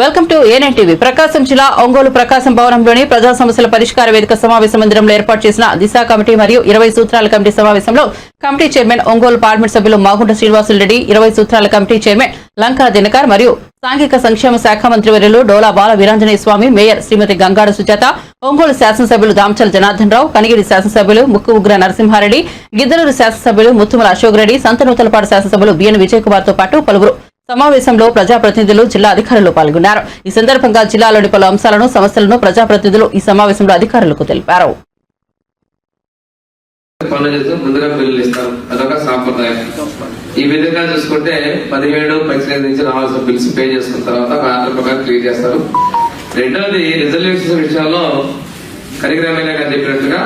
Welcome to ANN TV. Prakasam జిల్లా ఒంగోలు ప్రకాశం భవనంలోని ప్రజా సమస్యల పరిష్కార వేదిక సమావేశ మందిరంలో ఏర్పాటు చేసిన దిశ కమిటీ మరియు ఇరవై సూత్రాల కమిటీ సమావేశంలో కమిటీ చైర్మన్ ఒంగోలు పార్లమెంట్ సభ్యులు మాగుంట శ్రీనివాసులరెడ్డి ఇరవై సూత్రాల కమిటీ చైర్మన్ లంకా దినకర్ మరియు సాంఘిక సంక్షేమ శాఖ మంత్రి వర్యులు డోలా బాల వీరాంజనేయ స్వామి మేయర్ శ్రీమతి గంగాడ సుజాత ఒంగోలు శాసనసభ్యులు దామచల్ జనార్దన్ రావు కనిగిరి శాసనసభ్యులు ముక్కు ఉగ్ర నరసింహారెడ్డి గిద్దలూరు శాసనసభ్యులు ముత్తుమల అశోక్ రెడ్డి సంతనూతలపాడు శాసనసభ్యులు బిఎన్ విజయ్ కుమార్తో పాటు పలువురు సమావేశంలో ప్రజాప్రతినిధులు జిల్లా అధికారులు పాల్గొన్నారు. ఈ సందర్భంగా జిల్లాలోని పలు అంశాలను సమస్యలను ప్రజాప్రతినిధులు ఈ సమావేశంలో అధికారులకు తెలిపారు. ముందుగా బిల్లులు ఇస్తారు అదొక సాంప్రదాయం. ఈ విధంగా చూసుకుంటే పదిహేడు పద్దెనిమిది నుంచి రావాల్సిన బిల్స్ పే చేసుకున్న తర్వాత ఒక ప్రకారం క్లియర్ చేస్తారు. రెండవది రిజల్యూషన్ విషయంలో కరిగ్రామైన గారు చెప్పినట్టుగా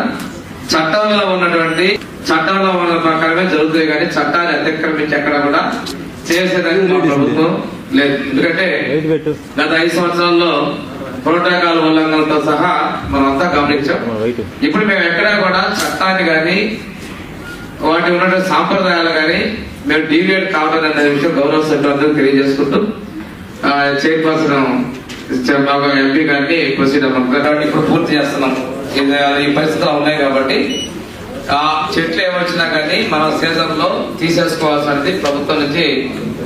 చట్టంలో ఉన్నటువంటి చట్టంలో ఉన్న ప్రకారమే జరుగుతుంది కానీ చట్టాన్ని అతిక్రమించి ఎక్కడ కూడా చేసేదానికి మా ప్రభుత్వం లేదు. ఎందుకంటే గత ఐదు సంవత్సరాల్లో ప్రోటోకాల్ ఉల్లంఘనలతో సహా మనం అంతా గమనించాం ఇప్పుడు మేము ఎక్కడా కూడా చట్టాన్ని కానీ వాటి ఉన్నటువంటి సాంప్రదాయాలు కానీ మేము డీవియేట్ కావడం అనే విషయం గౌరవ సభ్యులందరూ తెలియజేసుకుంటూ చైర్పర్సన్ ఎంపీ గారిని ప్రొసీడ్ అవ్వడం కాబట్టి ఇప్పుడు పూర్తి చేస్తున్నాం. ఈ పరిస్థితులు ఉన్నాయి కాబట్టి ఆ చెట్లు ఏమొచ్చినా కానీ మనం సీజన్లో తీసేసుకోవాల్సినది ప్రభుత్వం నుంచి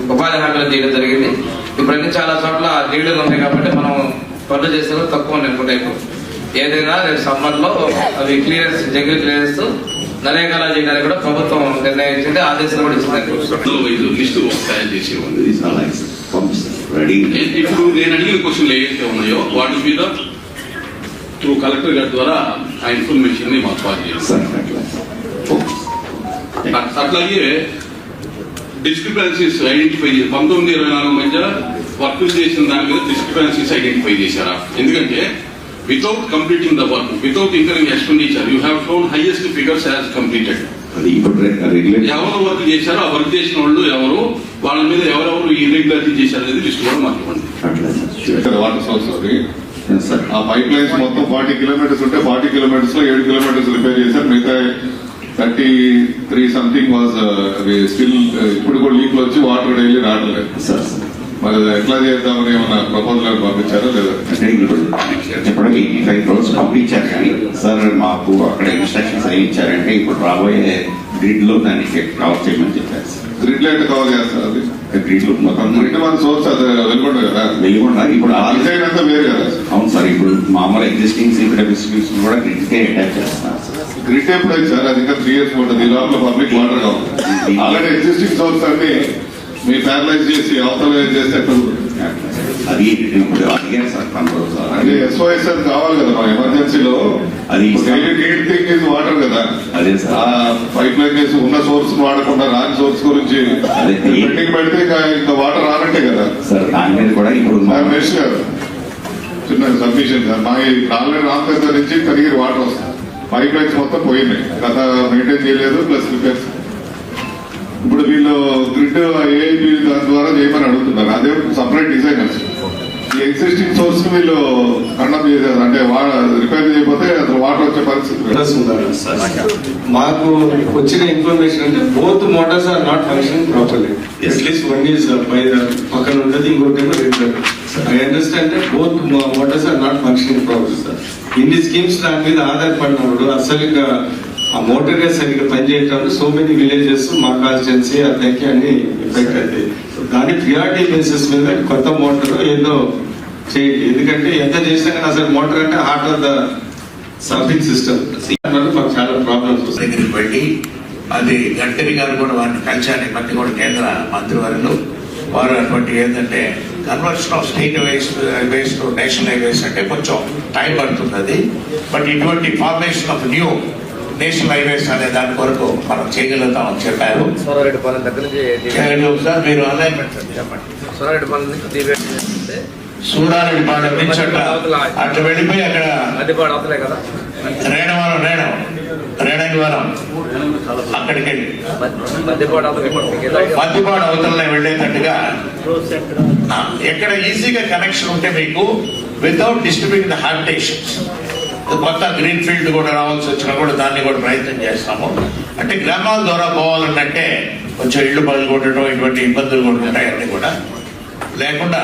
ఉపాధి హామీలు తీయడం జరిగింది. ఇప్పుడు అన్ని చాలా చోట్ల నీళ్ళు ఉన్నాయి కాబట్టి మనం పనులు చేసే కూడా తక్కువ ఉన్నాయి ఏదైనా రేపు సమ్మర్లో అవి క్లియరెన్స్ జంగిల్ క్లియరెన్స్ నరేగాల చేయడానికి కూడా ప్రభుత్వం నిర్ణయించింది ఆదేశాలు కూడా ఇచ్చింది లిస్టు తయారు ఏ- ఇప్పుడు నేను అడిగిన క్వశ్చన్లు ఏవైతే ఉన్నాయో వాటి మీద త్రూ కలెక్టర్ గారి ద్వారా ఆ ఇన్ఫర్మేషన్ని మాకు పాస్ అట్- అట్లాగే డిస్క్రిపెన్సీస్ ఐడెంటిఫై చేసి పంతొమ్మిది ఇరవై నాలుగు మధ్య వర్క్ చేసిన దాని మీద డిస్క్రిపెన్సీస్ ఐడెంటిఫై చేశారా? ఎందుకంటే without completing the work without incurring expenditure you have shown highest figures has completed ఎవరు వర్క్ చేశారో ఆ వర్క్ చేసిన వాళ్ళు ఎవరు వాళ్ళ మీద ఎవరెవరు ఇర్రెగ్యులారిటీ చేశారు అనేది లిస్ట్ కూడా వాటర్ సార్ ఆ పైప్ లైన్స్ మొత్తం ఫార్టీ కిలోమీటర్స్ ఉంటే ఫార్టీ కిలోమీటర్స్లో ఏడు కిలోమీటర్స్ రిపేర్ చేశారు. మిగతా thirty three something was still ఇప్పుడు కూడా లీక్ వచ్చి వాటర్ డైలీ రావట్లేదు. మరి ఎట్లా చేద్దామని ఏమన్నా ప్రపోజల్ పంపించారా లేదా? చెప్పడానికి ఫైవ్ క్రోర్స్ పంపించారు కానీ సార్ మాకు అక్కడ ఇన్స్ట్రక్షన్స్ ఏమి ఇచ్చారంటే ఇప్పుడు రాబోయే గ్రిడ్లో దానికి కవర్ చేయమని చెప్పారు. సార్ గ్రిడ్ లైట్ కవర్ చేస్తారు అది? గ్రిడ్లో మొత్తం గ్రిడ్ మన సోర్స్ అది వెళ్ళకుండా కదా? వెలుగుండా ఇప్పుడు ఆ ఆ డిజైన్ అంతా వేరు కదా? అవును సార్ ఇప్పుడు మామూలు ఎగ్జిస్టింగ్ సీపీ డిస్ట్రిబ్యూషన్ కూడా గ్రిడ్ కే అటాచ్ చేస్తున్నారు సార్. గ్రిడ్ ఎప్పుడు సార్? అది ఇంకా త్రీ ఇయర్స్ ఉంటుంది. ఈ లోపల పబ్లిక్ వాటర్ కావాలి. ఆల్రెడీ ఎగ్జిస్టింగ్ సోర్స్ అన్ని మీ ప్యారలైజ్ చేసి అవతల చేస్తే? అది ఇప్పుడు అడిగారు సార్ కంట్రోల్ సార్ అంటే ఎస్ఓఎస్ అది కావాలి కదా మన ఎమర్జెన్సీలో. అది గేట్ థింగ్ ఇస్ వాటర్ కదా. అదే సార్. ఆ పైప్ లైన్ చేసి ఉన్న సోర్స్ వాడకుండా రాని సోర్స్ గురించి అదే. పెండింగ్ పెడితే ఇంకా వాటర్ రానట్టే కదా. సార్ దాని మీద కూడా ఇప్పుడు మా- సార్ మెష్ గారు చిన్న సబ్మిషన్ సార్ మా ఆల్రెడీ రామకృష్ణ నుంచి కలిగిరి వాటర్ వస్తుంది. పైప్ లైన్స్ మొత్తం పోయినాయి. గత మెయింటైన్ చేయలేదు ప్లస్ రిపేర్స్ ఇప్పుడు వీళ్ళు గ్రిడ్ ఏఐబి దాని ద్వారా చేయమని అడుగుతున్నారు. అదే సపరేట్ డిజైనర్స్ ఈ ఎగ్జిస్టింగ్ సోర్స్ వీళ్ళు ఖండం చేశారు. అంటే రిపేర్ చేయకపోతే అసలు వాటర్ వచ్చే పరిస్థితి మాకు వచ్చిన ఇన్ఫర్మేషన్ అంటే both motors are not functioning properly. At least one is by పక్కన ఉంటుంది ఇంకోటి ఏమో regular I understand both motors are not functioning proper sir ఇన్ని స్కీమ్స్ దాని మీద ఆధారపడినప్పుడు అసలు ఇంకా ఆ మోటార్ సరిగ్గా పనిచేయటం సో మెనీ విలేజెస్ మా కాన్స్టిట్యున్సీ అతనికి అన్ని ఎఫెక్ట్ అవుతాయి దాని ప్రియారిటీ బేసిస్ మీద కొత్త మోటార్ ఏదో చేయండి ఎందుకంటే ఎంత చేసినా కానీ అసలు మోటార్ అంటే heart of the serving system మాకు చాలా ప్రాబ్లమ్స్ వస్తాయి. దగ్గరికి వెళ్ళి అది గడ్కరీ గారు కూడా వారిని కలిశారు. ఈ మధ్య కూడా కేంద్ర మంత్రివర్యులు వారు అటువంటి ఏంటంటే conversion of state highways highways to national highways అంటే కొంచెం టైం పడుతుంది అది బట్ ఇటువంటి formation of new national highways అనే దాని కొరకు మనం చేయగలుగుతామని చెప్పారు. సోనారెడ్డిపాలెం దగ్గర నుంచి ఏమండి ఒకసారి మీరు అలైన్మెంట్ చెప్పండి. సూడారెడ్డిపాలెం నుంచి అట్లా వెళ్ళిపోయి అక్కడ రేణవరం రేణం రేణగివరం అక్కడికి వెళ్ళి మధ్యపాడు అవతలనే వెళ్ళేటట్టుగా ఎక్కడ ఈజీగా కనెక్షన్ ఉంటే మీకు వితౌట్ డిస్టర్బింగ్ ద హ్యాబిటేషన్స్ కొత్త గ్రీన్ ఫీల్డ్ కూడా రావాల్సి వచ్చినా కూడా దాన్ని కూడా ప్రయత్నం చేస్తాము. అంటే గ్రామాల ద్వారా పోవాలంటే కొంచెం ఇళ్ళు పగలు కొట్టడం ఇటువంటి ఇబ్బందులు కూడా ఉంటాయి అన్ని కూడా. లేకుండా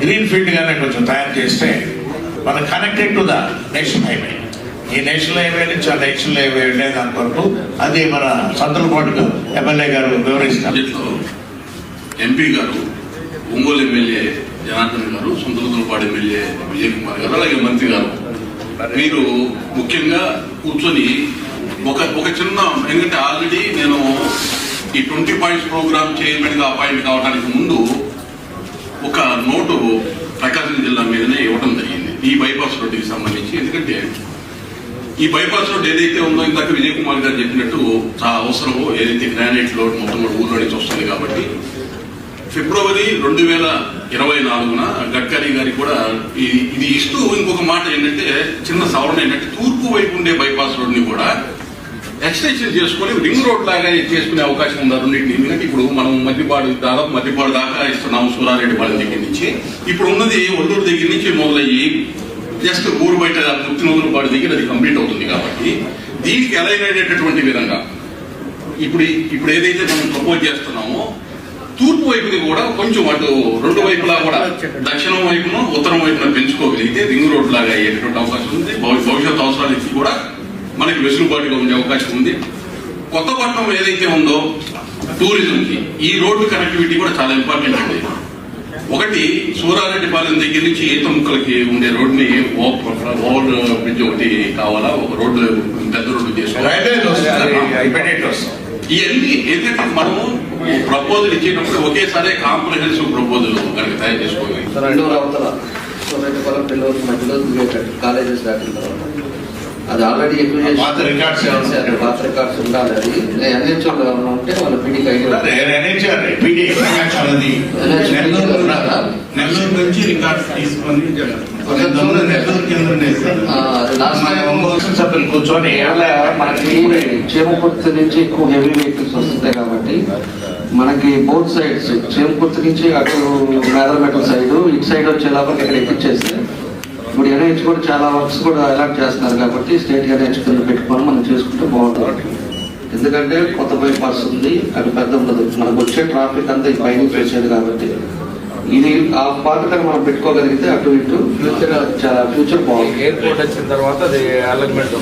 గ్రీన్ ఫీల్డ్ గానే కొంచెం తయారు చేస్తే మనం connected to the national highway ఈ నేషనల్ హైవే నుంచి ఆ నేషనల్ హైవే వెళ్ళే దాని వరకు అది మన సంతలపాటు ఎమ్మెల్యే గారు వివరిస్తారు. ఎంపీ గారు ఒంగోలు ఎమ్మెల్యే జనార్దన్ గారు సొంతలపాటు ఎమ్మెల్యే విజయ్ కుమార్ గారు అలాగే మంత్రి గారు. మీరు ముఖ్యంగా కూర్చొని ఒక ఒక చిన్న ఎందుకంటే ఆల్రెడీ నేను ఈ twenty points programme chairman appoint కావడానికి ముందు ఒక నోటు ప్రకాశం జిల్లా మీదనే ఇవ్వడం జరిగింది. ఈ బైపాస్ రోడ్డుకి సంబంధించి. ఎందుకంటే ఈ బైపాస్ రోడ్ ఏదైతే ఉందో ఇందాక విజయ్ కుమార్ గారు చెప్పినట్టు చాలా అవసరమో. ఏదైతే గ్రానైట్ లోడ్ మొత్తం ఊళ్ళో నుంచి వస్తుంది కాబట్టి. ఫిబ్రవరి రెండు వేల ఇరవై నాలుగున గడ్కరీ గారికి కూడా ఇది ఇది ఇస్తూ ఇంకొక మాట ఏంటంటే చిన్న సవరణ ఏంటంటే తూర్పు వైపు ఉండే బైపాస్ రోడ్ని కూడా ఎక్స్టెన్షన్ చేసుకొని రింగ్ రోడ్ లాగా చేసుకునే అవకాశం ఉంది రెండింటిని ఎందుకంటే ఇప్పుడు మనం మధ్యపాడు దాదాపు మధ్యపాడు దాకా ఇస్తున్నాము సూరారెడ్డి పాలెం దగ్గర నుంచి. ఇప్పుడు ఉన్నది ఒల్లూరు దగ్గర నుంచి మొదలయ్యి జస్ట్ ఊరు బయట పుట్టినూరు పాడు దగ్గర అది కంప్లీట్ అవుతుంది కాబట్టి దీనికి అలైన్ అయినటువంటి విధంగా? ఇప్పుడు ఇప్పుడు ఏదైతే మనం ప్రపోజ్ చేస్తున్నామో తూర్పు వైపుది కూడా కొంచెం అటు రెండు వైపులా కూడా దక్షిణం వైపును ఉత్తరం వైపున పెంచుకోగలిగితే రింగ్ రోడ్ లాగా అయ్యేటటువంటి అవకాశం ఉంది. భవి- భవిష్యత్ అవసరాలకి కూడా మనకి వెసులుబాటుగా ఉండే అవకాశం ఉంది. కొత్తపట్నం ఏదైతే ఉందో టూరిజం కి ఈ రోడ్డు కనెక్టివిటీ కూడా చాలా ఇంపార్టెంట్ అండి. ఒకటి సూరారెడ్డిపాలెం దగ్గర నుంచి ఈత ముక్కలకి ఉండే రోడ్ని ఓవర్ బ్రిడ్జ్ ఒకటి కావాలా? ఒక రోడ్డు పెద్ద రోడ్డు చేసుకోవాలి? ఇవన్నీ ఏంటంటే మనము ప్రపోజల్ ఇచ్చేటప్పుడు ఒకేసారి కాంప్రహెన్సివ్ ప్రపోజల్ కనుక తయారు చేసుకోవాలి రెండు అవతల సొసైటీ పిల్లలు మధ్యలో కాలేజెస్ దాటిన తర్వాత అది ఆల్రెడీ ఎక్కువ చేసి పాత records చేశారు. పాత రికార్డ్స్ ఉండాలి అది. ఎన్హెచ్ఓలో ఏమైనా ఉంటే వాళ్ళ పీడికి నెల్లూరు నెల్లూరు నుంచి రికార్డ్స్ తీసుకొని సభ్యులు కూర్చొని మనకి చేమకుర్తి నుంచి ఎక్కువ హెవీ వెహికల్స్ వస్తుంటాయి కాబట్టి మనకి బోత్ సైడ్స్ చేమకుర్తి నుంచి అటు మేదరమెటల్ సైడ్ ఇటు సైడ్ వచ్చేలాగా ఇక్కడ ఎక్కిచ్చేస్తే ఇప్పుడు ఎన్హెచ్ కూడా చాలా వర్క్స్ కూడా అలాట్ చేస్తున్నారు కాబట్టి స్టేట్ ఎన్హెచ్ కింద పెట్టుకొని మనం చేసుకుంటే బాగుంటుంది. ఎందుకంటే కొత్త బైపాస్ ఉంది అది పెద్ద ఉండదు. మనకు వచ్చే ట్రాఫిక్ అంతా ఈ పైన వచ్చేది కాబట్టి. ఇది ఆ పాతగా మనం పెట్టుకోగలిగితే అటు ఇటు ఫ్యూచర్ చాలా ఫ్యూచర్ బాగుంది ఎయిర్పోర్ట్ వచ్చిన తర్వాత అది అలైన్మెంట్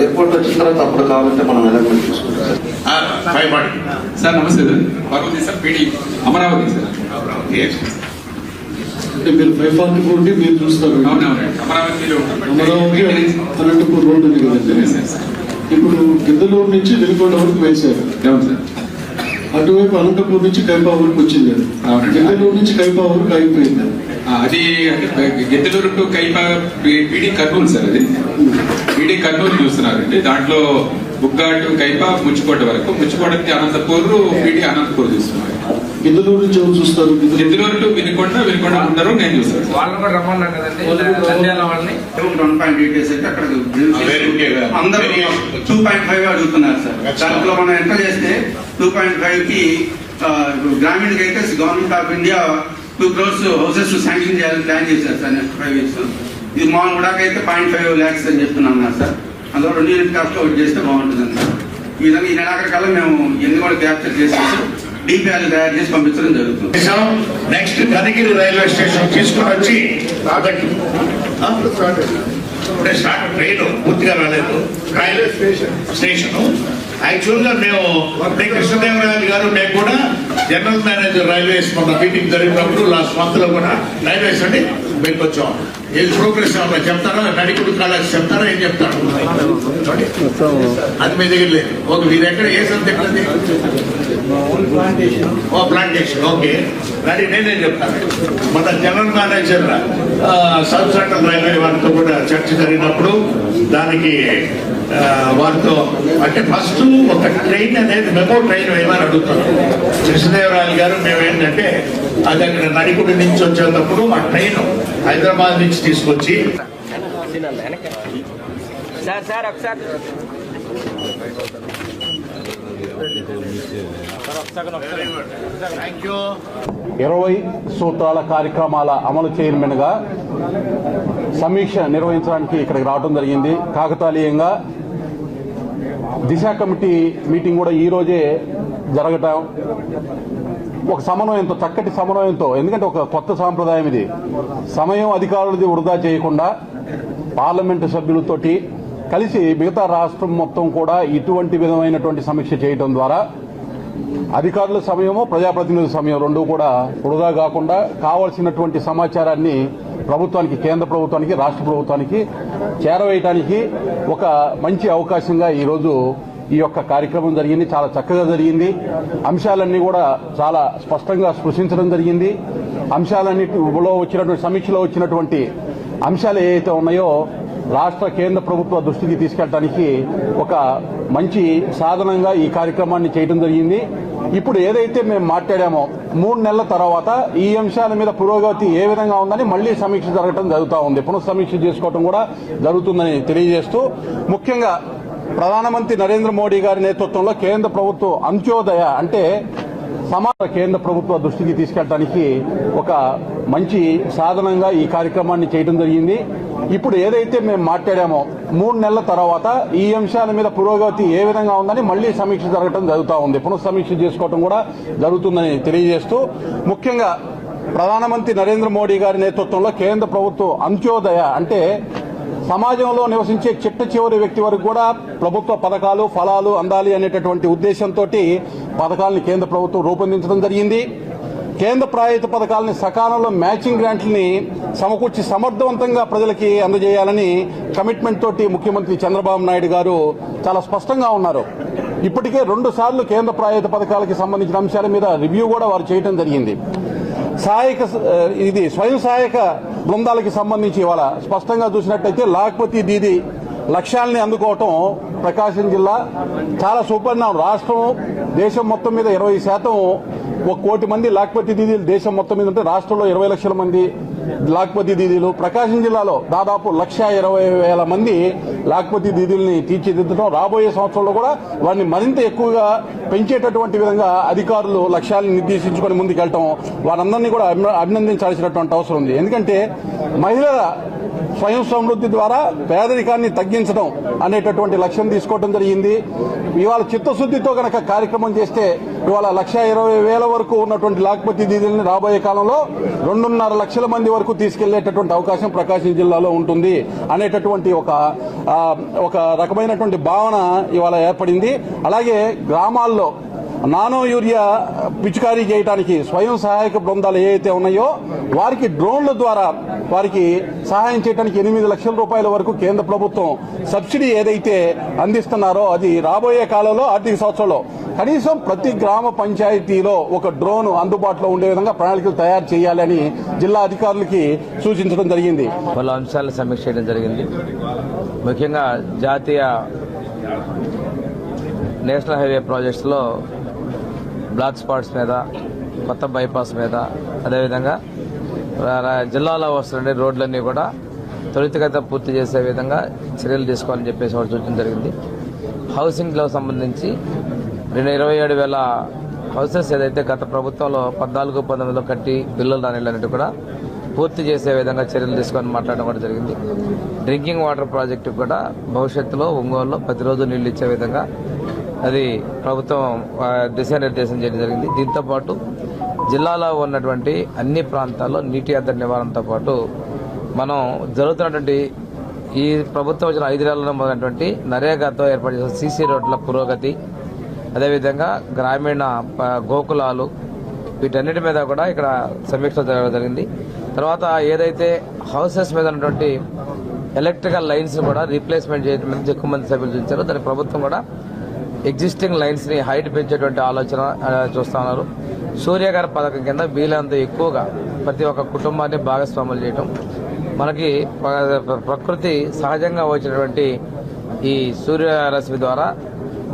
ఎయిర్పోర్ట్ వచ్చిన తర్వాత అప్పుడు కావాలంటే మనం ఎలక్ట్మెంట్ చూసుకుంటాం పార్టీ సార్ నమస్తే sir. Parvathi sir PD. Amaravati sir. అంటే మీరు ఫైవ్ ఫార్టీ ఫోర్ మీరు చూస్తారు. అమరావతి అనంతపూర్ రోడ్డు ఉంది. కదండి ఇప్పుడు గిద్దలూరు నుంచి వెలుగొండ వరకు వేశారు. అటువైపు అనంతపూర్ నుంచి కైపా వరకు వచ్చింది. గిద్దలూరు నుంచి కైపా వరకు అయిపోయింది అది. Giddalur to Kaipa PD Kurnool sir అది. పీడి కర్నూలు చూస్తున్నారండి. దాంట్లో బుగ్గా టు కైపా ముచ్చుకోట వరకు. ముచ్చుకోట అనంతపూర్ పీడి అనంతపూర్ చూస్తున్నారు. గిద్దలూరు నుంచి ఎవరు చూస్తారు? గిద్దలూరు టు వినుకొండ వినుకొండ ఉండరు నేను చూస్తాను. సార్ వాళ్ళని కూడా రమ్మన్నా కదండి. నంద్యాల వాళ్ళని. వన్ పాయింట్ ఎయిట్ అయితే అక్కడ. అందరూ టూ పాయింట్ ఫైవ్ అడుగుతున్నారు సార్ దాంట్లో మనం ఎంత చేస్తే టూ పాయింట్ ఫైవ్కి గ్రామీణకి అయితే government of India two crores houses sanction చేయాలని ప్లాన్ చేశారు సార్ నెక్స్ట్ ఫైవ్ ఇయర్స్ ఇది మా అయితే పాయింట్ ఫైవ్ ల్యాక్స్ అని చెప్తున్నాను సార్ అందులో రెండు యూనిట్ కాస్ట్ ఒకటి చేస్తే బాగుంటుంది సార్ ఈ విధంగా ఈ నెలాఖరికల్లా మేము ఎన్ని కూడా క్యాప్చర్ చేసేసి డిపిఆర్లు తయారు చేసి పంపించడం జరుగుతుంది. నెక్స్ట్ కనిగిరి రైల్వే స్టేషన్ తీసుకుని వచ్చి? ఇప్పుడే స్టార్ట్ ట్రైన్ పూర్తిగా రాలేదు. Railway station. స్టేషన్. యాక్చువల్గా మేము కృష్ణదేవరాయలు గారు మేము కూడా జనరల్ మేనేజర్ రైల్వేస్ మన మీటింగ్ జరిగినప్పుడు లాస్ట్ మంత్లో కూడా రైల్వేస్ అండి మీకు వచ్చాం. ఏది ప్రోగ్రెస్ కావాలి చెప్తారా నడికుడు కాలేజ్ చెప్తారా ఏం చెప్తారు? అది మీ దగ్గర లేదు. ఓకే మీరు ఎక్కడ ఏ సబ్జెక్ట్ అది? ఓ ప్లాంటేషన్ ఓకే. రెడీ నేనేం చెప్తాను? మన general manager sub centre railway వారితో కూడా చర్చ జరిగినప్పుడు దానికి వారితో అంటే ఫస్ట్ ఒక ట్రైన్ అనేది మెమో ట్రైన్ వేయమని అడుగుతారు. కృష్ణదేవరాయలు గారు మేము ఏంటంటే అది అక్కడ నడికుడి నుంచి వచ్చేటప్పుడు ఆ ట్రైన్ హైదరాబాద్ నుంచి తీసుకొచ్చి సార్ సార్ ఒకసారి. ఇరవై సూత్రాల కార్యక్రమాల అమలు చైర్మన్గా సమీక్ష నిర్వహించడానికి ఇక్కడికి రావడం జరిగింది. కాకతాళీయంగా దిశ కమిటీ మీటింగ్ కూడా ఈ రోజే జరగటం ఒక సమన్వయంతో చక్కటి సమన్వయంతో ఎందుకంటే ఒక కొత్త సాంప్రదాయం ఇది. సమయం అధికారులది వృధా చేయకుండా పార్లమెంటు సభ్యులతోటి కలిసి మిగతా రాష్ట్రం మొత్తం కూడా ఇటువంటి విధమైనటువంటి సమీక్ష చేయడం ద్వారా అధికారుల సమయము ప్రజాప్రతినిధుల సమయం రెండు కూడా వృధా కాకుండా కావలసినటువంటి సమాచారాన్ని ప్రభుత్వానికి కేంద్ర ప్రభుత్వానికి రాష్ట్ర ప్రభుత్వానికి చేరవేయటానికి ఒక మంచి అవకాశంగా ఈరోజు ఈ యొక్క కార్యక్రమం జరిగింది. చాలా చక్కగా జరిగింది. అంశాలన్నీ కూడా చాలా స్పష్టంగా స్పృశించడం జరిగింది. అంశాలన్నిటిలో వచ్చినటువంటి సమీక్షలో వచ్చినటువంటి అంశాలు ఏవైతే ఉన్నాయో రాష్ట్ర కేంద్ర ప్రభుత్వ దృష్టికి తీసుకెళ్ళడానికి ఒక మంచి సాధనంగా ఈ కార్యక్రమాన్ని చేయడం జరిగింది. ఇప్పుడు ఏదైతే మేము మాట్లాడామో మూడు నెలల తర్వాత ఈ అంశాల మీద పురోగతి ఏ విధంగా ఉందని మళ్ళీ సమీక్ష జరగడం జరుగుతూ ఉంది. పునఃసమీక్ష చేసుకోవడం కూడా జరుగుతుందని తెలియజేస్తూ ముఖ్యంగా ప్రధానమంత్రి నరేంద్ర మోడీ గారి నేతృత్వంలో కేంద్ర ప్రభుత్వం అంత్యోదయ అంటే సమాజ కేంద్ర ప్రభుత్వ దృష్టికి తీసుకెళ్ళడానికి ఒక మంచి సాధనంగా ఈ కార్యక్రమాన్ని చేయడం జరిగింది. ఇప్పుడు ఏదైతే మేము మాట్లాడామో మూడు నెలల తర్వాత ఈ అంశాల మీద పురోగతి ఏ విధంగా ఉందని మళ్ళీ సమీక్ష జరగటం జరుగుతూ ఉంది. పునఃసమీక్ష చేసుకోవటం కూడా జరుగుతుందని తెలియజేస్తూ ముఖ్యంగా ప్రధానమంత్రి నరేంద్ర మోడీ గారి నేతృత్వంలో కేంద్ర ప్రభుత్వం అంత్యోదయ అంటే సమాజంలో నివసించే చిట్ట చివరి వ్యక్తి వరకు కూడా ప్రభుత్వ పథకాలు ఫలాలు అందాలి అనేటటువంటి ఉద్దేశంతో పథకాలను కేంద్ర ప్రభుత్వం రూపొందించడం జరిగింది. కేంద్ర ప్రాయోజిత పథకాలని సకాలంలో మ్యాచింగ్ గ్రాంట్లని సమకూర్చి సమర్థవంతంగా ప్రజలకి అందజేయాలని కమిట్మెంట్ తోటి ముఖ్యమంత్రి చంద్రబాబు నాయుడు గారు చాలా స్పష్టంగా ఉన్నారు. ఇప్పటికే రెండు సార్లు కేంద్ర ప్రాయోజిత పథకాలకి సంబంధించిన అంశాల మీద రివ్యూ కూడా వారు చేయడం జరిగింది. సహాయక ఇది స్వయం సహాయక బృందాలకి సంబంధించి ఇవాళ స్పష్టంగా చూసినట్టయితే లాక్పతి దీది లక్ష్యాల్ని అందుకోవటం ప్రకాశం జిల్లా చాలా సుపరిణామం రాష్ట్రం దేశం మొత్తం మీద ఇరవై శాతం ఒక కోటి మంది లాక్పతి దీదీలు దేశం మొత్తం మీద ఉంటే రాష్ట్రంలో ఇరవై లక్షల మంది లాక్పతి దీదీలు. ప్రకాశం జిల్లాలో దాదాపు లక్ష ఇరవై వేల మంది లాక్పతి దీదీల్ని తీర్చిదిద్దడం రాబోయే సంవత్సరంలో కూడా వారిని మరింత ఎక్కువగా పెంచేటటువంటి విధంగా అధికారులు లక్ష్యాలను నిర్దేశించుకొని ముందుకెళ్ళటం వారందరినీ కూడా అభినందించాల్సినటువంటి అవసరం ఉంది. ఎందుకంటే మహిళల స్వయం సమృద్ధి ద్వారా పేదరికాన్ని తగ్గించడం అనేటటువంటి లక్ష్యం తీసుకోవడం జరిగింది. ఇవాళ చిత్తశుద్ధితో కనుక కార్యక్రమం చేస్తే ఇవాళ లక్ష ఇరవై వేల వరకు ఉన్నటువంటి లాక్పతి దీదీని రాబోయే కాలంలో రెండున్నర లక్షల మంది వరకు తీసుకెళ్ళేటటువంటి అవకాశం ప్రకాశం జిల్లాలో ఉంటుంది అనేటటువంటి ఒక ఒక రకమైనటువంటి భావన ఇవాళ ఏర్పడింది. అలాగే గ్రామాల్లో నానో యూరియా పిచికారీ చేయడానికి స్వయం సహాయక బృందాలు ఏవైతే ఉన్నాయో వారికి డ్రోన్ల ద్వారా వారికి సహాయం చేయడానికి ఎనిమిది లక్షల రూపాయల వరకు కేంద్ర ప్రభుత్వం సబ్సిడీ ఏదైతే అందిస్తున్నారో అది రాబోయే కాలంలో ఆర్థిక సంవత్సరంలో కనీసం ప్రతి గ్రామ పంచాయతీలో ఒక డ్రోన్ అందుబాటులో ఉండే విధంగా ప్రణాళికలు తయారు చేయాలని జిల్లా అధికారులకి సూచించడం జరిగింది. పలు అంశాలను సమీక్ష చేయడం జరిగింది. ముఖ్యంగా జాతీయ నేషనల్ హైవే ప్రాజెక్ట్స్లో బ్లాక్ స్పాట్స్ మీద కొత్త బైపాస్ మీద అదేవిధంగా జిల్లాలో వస్తున్న రోడ్లన్నీ కూడా త్వరితగత పూర్తి చేసే విధంగా చర్యలు తీసుకోవాలని చెప్పేసి వారు సూచన జరిగింది. హౌసింగ్లో సంబంధించి రెండు ఇరవై ఏడు వేల హౌసెస్ ఏదైతే గత ప్రభుత్వంలో పద్నాలుగు పంతొమ్మిదిలో కట్టి బిల్లులు రానిళ్ళన్నిటి కూడా పూర్తి చేసే విధంగా చర్యలు తీసుకొని మాట్లాడడం కూడా జరిగింది. డ్రింకింగ్ వాటర్ ప్రాజెక్టు కూడా భవిష్యత్తులో ఒంగోలులో ప్రతిరోజు నీళ్ళు ఇచ్చే విధంగా అది ప్రభుత్వం దిశానిర్దేశం చేయడం జరిగింది. దీంతో పాటు జిల్లాలో ఉన్నటువంటి అన్ని ప్రాంతాల్లో నీటి అద్దడి నివారణతో పాటు మనం జరుగుతున్నటువంటి ఈ ప్రభుత్వం వచ్చిన ఐదేళ్ళలో మొదలైనటువంటి నరేగాతో ఏర్పాటు చేసిన సీసీ రోడ్ల పురోగతి అదేవిధంగా గ్రామీణ గోకులాలు వీటన్నిటి మీద కూడా ఇక్కడ సమీక్ష జరగడం జరిగింది. తర్వాత ఏదైతే హౌసెస్ మీద ఉన్నటువంటి ఎలక్ట్రికల్ లైన్స్ కూడా రీప్లేస్మెంట్ చేయడం ఎక్కువ మంది సభ్యులు చూపించారు దాని ప్రభుత్వం కూడా ఎగ్జిస్టింగ్ లైన్స్ని హైట్ పెంచేటువంటి ఆలోచన చూస్తున్నారు చూస్తా ఉన్నారు. సూర్యగారి పథకం కింద వీలంత ఎక్కువగా ప్రతి ఒక్క కుటుంబాన్ని భాగస్వాములు చేయటం. మనకి ప్రకృతి సహజంగా వచ్చినటువంటి ఈ సూర్యరశ్మి ద్వారా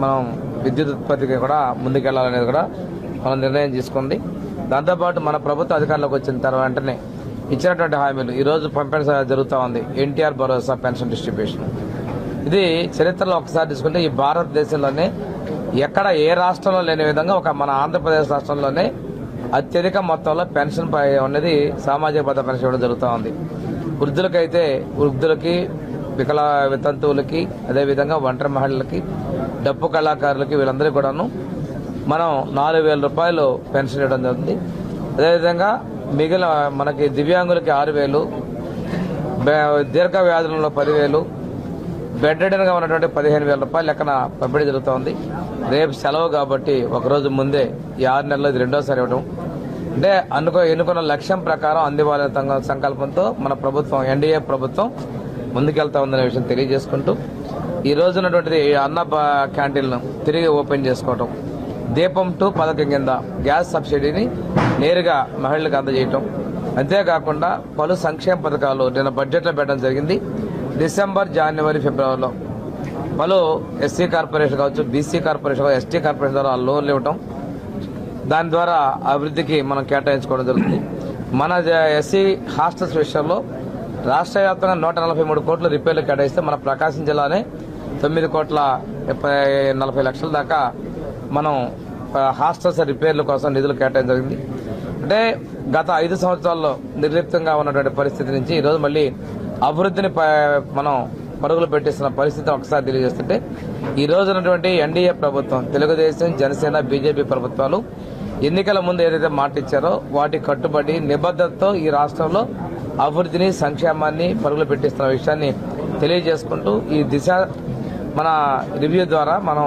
మనం విద్యుత్ ఉత్పత్తికి కూడా ముందుకెళ్ళాలనేది కూడా మనం నిర్ణయం తీసుకుంది. దాంతోపాటు మన ప్రభుత్వ అధికారంలోకి వచ్చిన తర్వాత వెంటనే ఇచ్చినటువంటి హామీలు ఈ రోజు పంపిణీ జరుగుతూ ఉంది. ఎన్టీఆర్ భరోసా పెన్షన్ డిస్ట్రిబ్యూషన్. ఇది చరిత్రలో ఒకసారి తీసుకుంటే ఈ భారతదేశంలోనే ఎక్కడ ఏ రాష్ట్రంలో లేని విధంగా ఒక మన ఆంధ్రప్రదేశ్ రాష్ట్రంలోనే అత్యధిక మొత్తంలో పెన్షన్ పై అనేది సామాజిక భద్రత పెన్షన్ ఇవ్వడం జరుగుతూ ఉంది. వృద్ధులకైతే వృద్ధులకి వికల వితంతువులకి అదేవిధంగా ఒంటరి మహిళలకి డప్పు కళాకారులకి వీళ్ళందరికీ కూడాను మనం నాలుగు వేల రూపాయలు పెన్షన్ ఇవ్వడం జరుగుతుంది. అదేవిధంగా మిగిలిన మనకి దివ్యాంగులకి ఆరు వేలు దీర్ఘ వ్యాధులలో పదివేలు బెడ్ ఉన్నటువంటి పదిహేను వేల రూపాయలు లెక్కన పంపిణీ జరుగుతోంది. రేపు సెలవు కాబట్టి ఒకరోజు ముందే ఈ ఆరు నెలలు ఇది రెండోసారి ఇవ్వడం అంటే అనుకో ఎన్నుకున్న లక్ష్యం ప్రకారం అందివ్వాలనే సంకల్పంతో మన ప్రభుత్వం ఎన్డీఏ ప్రభుత్వం ముందుకెళ్తా ఉందనే విషయం తెలియజేసుకుంటూ ఈ రోజు ఉన్నటువంటిది అన్న క్యాంటీన్ను క్యాంటీన్లను తిరిగి ఓపెన్ చేసుకోవటం. దీపం టూ పథకం కింద గ్యాస్ సబ్సిడీని నేరుగా మహిళలకు అందజేయటం. అంతేకాకుండా పలు సంక్షేమ పథకాలు నిన్న బడ్జెట్లో పెట్టడం జరిగింది. డిసెంబర్ జనవరి ఫిబ్రవరిలో. పలు ఎస్సీ కార్పొరేషన్ కావచ్చు బీసీ కార్పొరేషన్ కావచ్చు ఎస్టీ కార్పొరేషన్ ద్వారా లోన్లు ఇవ్వటం. దాని ద్వారా అభివృద్ధికి మనం కేటాయించుకోవడం జరుగుతుంది. మన ఎస్సీ హాస్టల్స్ విషయంలో రాష్ట్ర వ్యాప్తంగా నూట నలభై మూడు కోట్లు రిపేర్లు కేటాయిస్తే మన ప్రకాశం జిల్లానే తొమ్మిది కోట్ల ముప్పై నలభై లక్షల దాకా మనం హాస్టల్స్ రిపేర్ల కోసం నిధులు కేటాయించడం జరిగింది. అంటే గత ఐదు సంవత్సరాల్లో నిర్లిప్తంగా ఉన్నటువంటి పరిస్థితి నుంచి ఈరోజు మళ్ళీ అభివృద్ధిని ప- మనం పరుగులు పెట్టిస్తున్న పరిస్థితి ఒకసారి తెలియజేస్తుంటే ఈ రోజునటువంటి ఎన్డీఏ ప్రభుత్వం తెలుగుదేశం జనసేన బీజేపీ ప్రభుత్వాలు ఎన్నికల ముందు ఏదైతే మాట ఇచ్చారో వాటి కట్టుబడి నిబద్ధతతో ఈ రాష్ట్రంలో అభివృద్ధిని సంక్షేమాన్ని పరుగులు పెట్టిస్తున్న విషయాన్ని తెలియజేసుకుంటూ ఈ దిశ మన రివ్యూ ద్వారా మనం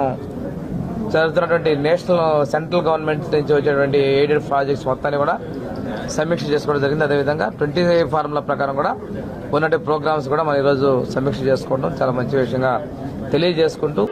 జరుగుతున్నటువంటి నేషనల్ సెంట్రల్ గవర్నమెంట్ నుంచి వచ్చేటువంటి ఎయిడెడ్ ప్రాజెక్ట్స్ మొత్తాన్ని కూడా సమీక్ష చేసుకోవడం జరిగింది. అదేవిధంగా ట్వంటీ ఫార్ముల ప్రకారం కూడా ఉన్నటువంటి ప్రోగ్రామ్స్ కూడా మనం ఈరోజు సమీక్ష చేసుకోవడం చాలా మంచి విషయంగా తెలియజేసుకుంటూ